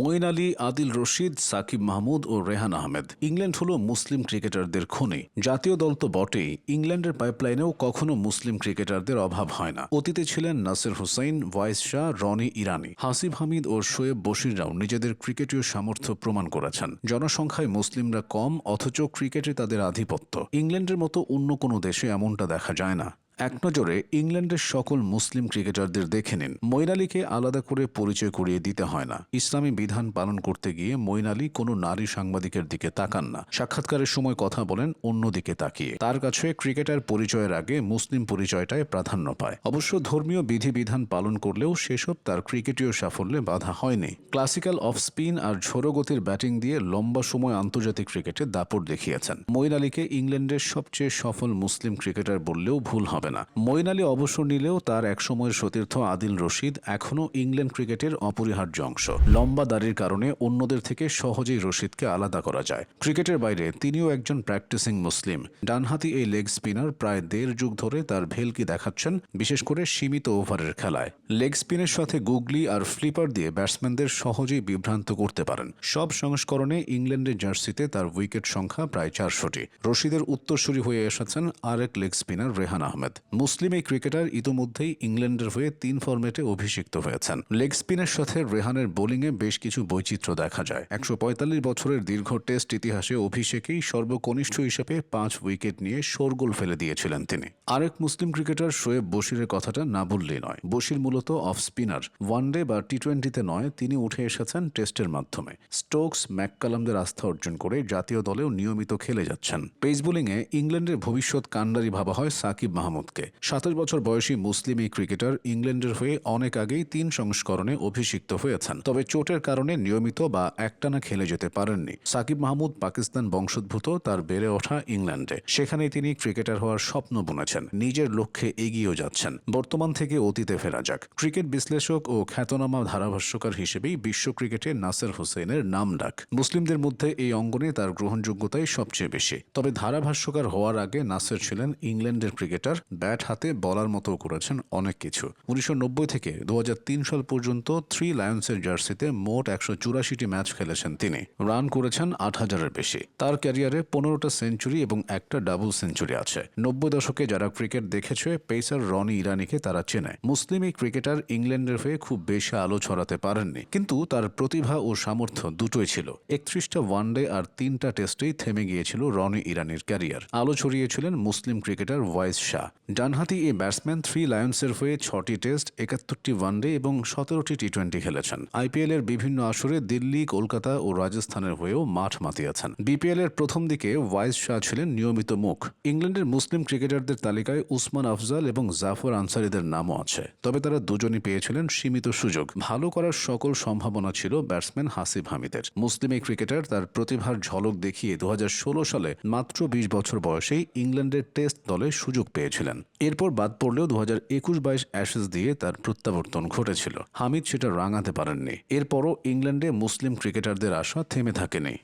মঈন আলী, আদিল রশিদ, সাকিব মাহমুদ ও রেহান আহমেদ। ইংল্যান্ড হল মুসলিম ক্রিকেটারদের খনি। জাতীয় দল তো বটেই। ইংল্যান্ডের পাইপলাইনেও কখনো মুসলিম ক্রিকেটারদের অভাব হয় না। অতীতে ছিলেন নাসির হুসাইন, ওয়াইস শাহ, রনি ইরানি। হাসিব হামিদ ও শোয়েব বশিররাও নিজেদের ক্রিকেটীয় সামর্থ্য প্রমাণ করেছেন। জনসংখ্যায় মুসলিমরা কম, অথচ ক্রিকেটে তাদের আধিপত্য। ইংল্যান্ডের মতো অন্য কোনো দেশে এমনটা দেখা যায় না। এক নজরে ইংল্যান্ডের সকল মুসলিম ক্রিকেটারদের দেখে নিন। মঈন আলীকে আলাদা করে পরিচয় করিয়ে দিতে হয় না। ইসলামী বিধান পালন করতে গিয়ে মঈন আলী কোনো নারী সাংবাদিকের দিকে তাকান না। সাক্ষাৎকারের সময় কথা বলেন অন্যদিকে তাকিয়ে। তার কাছে ক্রিকেটার পরিচয়ের আগে মুসলিম পরিচয়টাই প্রাধান্য পায়। অবশ্য ধর্মীয় বিধিবিধান পালন করলেও সেসব তার ক্রিকেটীয় সাফল্যে বাধা হয়নি। ক্লাসিক্যাল অফ স্পিন আর ঝোড়ো গতির ব্যাটিং দিয়ে লম্বা সময় আন্তর্জাতিক ক্রিকেটে দাপট দেখিয়েছেন। মঈন আলীকে ইংল্যান্ডের সবচেয়ে সফল মুসলিম ক্রিকেটার বললেও ভুল হবে না। মঈন আলী অবসর নিলেও তার একসময়ের সতীর্থ আদিল রশিদ এখনও ইংল্যান্ড ক্রিকেটের অপরিহার্য অংশ। লম্বা দাড়ির কারণে অন্যদের থেকে সহজেই রশিদকে আলাদা করা যায়। ক্রিকেটের বাইরে তিনিও একজন প্র্যাকটিসিং মুসলিম। ডানহাতি এই লেগ স্পিনার প্রায় দেড় যুগ ধরে তার ভেলকি দেখাচ্ছেন, বিশেষ করে সীমিত ওভারের খেলায়। লেগ স্পিনের সাথে গুগলি আর ফ্লিপার দিয়ে ব্যাটসম্যানদের সহজেই বিভ্রান্ত করতে পারেন। সব সংস্করণে ইংল্যান্ডের জার্সিতে তার উইকেট সংখ্যা প্রায় চারশোটি। রশিদের উত্তরসূরি হয়ে এসেছেন আরেক লেগ স্পিনার রেহান আহমেদ। মুসলিম এই ক্রিকেটার ইতোমধ্যেই ইংল্যান্ডের হয়ে তিন ফরম্যাটে অভিষিক্ত হয়েছেন। লেগ স্পিনের সাথে রেহানের বোলিংয়ে বেশ কিছু বৈচিত্র্য দেখা যায়। একশো পঁয়তাল্লিশ বছরের দীর্ঘ টেস্ট ইতিহাসে অভিষেকেই সর্বকনিষ্ঠ হিসেবে পাঁচ উইকেট নিয়ে শোরগোল ফেলে দিয়েছিলেন তিনি। আরেক মুসলিম ক্রিকেটার শোয়েব বশিরের কথাটা না বললেই নয়। বশির মূলত অফ স্পিনার। ওয়ানডে বা টি টোয়েন্টিতে নয়, তিনি উঠে এসেছেন টেস্টের মাধ্যমে। স্টোকস ম্যাককালামদের আস্থা অর্জন করে জাতীয় দলেও নিয়মিত খেলে যাচ্ছেন। পেস বোলিংয়ে ইংল্যান্ডের ভবিষ্যৎ কাণ্ডারি ভাবা হয় সাকিব মাহমুদকে সাতাশ বছর বয়সী মুসলিম এই ক্রিকেটার ইংল্যান্ডের হয়ে অনেক আগেই তিন সংস্করণে অভিষিক্ত হয়েছেন। তবে চোটের কারণে নিয়মিত বা একটানা খেলে যেতে পারেননি। সাকিব মাহমুদ পাকিস্তান বংশোদ্ভূত, তার বেড়ে ওঠা ইংল্যান্ডে। সেখানে তিনি ক্রিকেটার হওয়ার স্বপ্ন বুনেছেন, নিজের লক্ষ্যে এগিয়েও যাচ্ছেন। বর্তমান থেকে অতীতে ফেরা যাক। ক্রিকেট বিশ্লেষক ও খ্যাতনামা ধারাভাষ্যকার হিসেবেই বিশ্ব ক্রিকেটে নাসের হোসেনের নাম ডাক। মুসলিমদের মধ্যে এই অঙ্গনে তার গ্রহণযোগ্যতাই সবচেয়ে বেশি। তবে ধারাভাষ্যকার হওয়ার আগে নাসের ছিলেন ইংল্যান্ডের ক্রিকেটার ব্যাট হাতে বলার মতো করেছেন অনেক কিছু। উনিশশো নব্বই থেকে দু হাজার তিন সাল পর্যন্ত থ্রি লায়ন্সের জার্সিতে মোট একশো চুরাশিটি ম্যাচ খেলেছেন তিনি। রান করেছেন আট হাজারের বেশি। তার ক্যারিয়ারে পনেরোটা সেঞ্চুরি এবং একটা ডাবল সেঞ্চুরি আছে। নব্বই দশকে যারা ক্রিকেট দেখেছে, পেসার রনি ইরানিকে তারা চেনে। মুসলিম এই ক্রিকেটার ইংল্যান্ডের হয়ে খুব বেশি আলো ছড়াতে পারেননি, কিন্তু তার প্রতিভা ও সামর্থ্য দুটোই ছিল। একত্রিশটা ওয়ানডে আর তিনটা টেস্টেই থেমে গিয়েছিল রনি ইরানির ক্যারিয়ার। আলো ছড়িয়েছিলেন মুসলিম ক্রিকেটার ওয়াইস শাহ। ডানহাতি এই ব্যাটসম্যান থ্রি লায়ন্সের হয়ে ছটি টেস্ট, একাত্তরটি ওয়ানডে এবং সতেরোটি টি টোয়েন্টি খেলেছেন। আইপিএল এর বিভিন্ন আসরে দিল্লি, কলকাতা ও রাজস্থানের হয়েও মাঠ মাতিয়েছেন। বিপিএল এর প্রথম দিকে ওয়াইস শাহ ছিলেন নিয়মিত মুখ। ইংল্যান্ডের মুসলিম ক্রিকেটারদের তালিকায় উসমান আফজাল এবং জাফর আনসারিদের নামও আছে। তবে তারা দুজনই পেয়েছিলেন সীমিত সুযোগ। ভালো করার সকল সম্ভাবনা ছিল ব্যাটসম্যান হাসিব হামিদের। মুসলিম এই ক্রিকেটার তার প্রতিভার ঝলক দেখিয়ে দু হাজার ষোলো সালে মাত্র বিশ বছর বয়সেই ইংল্যান্ডের টেস্ট দলে সুযোগ পেয়েছিলেন। এরপর বাদ পড়লেও দু হাজার একুশ বাইশ অ্যাশেজ দিয়ে তার প্রত্যাবর্তন ঘটেছিল। হামিদ সেটা রাঙাতে পারেননি। এরপরও ইংল্যান্ডে মুসলিম ক্রিকেটারদের আশা থেমে থাকেনি।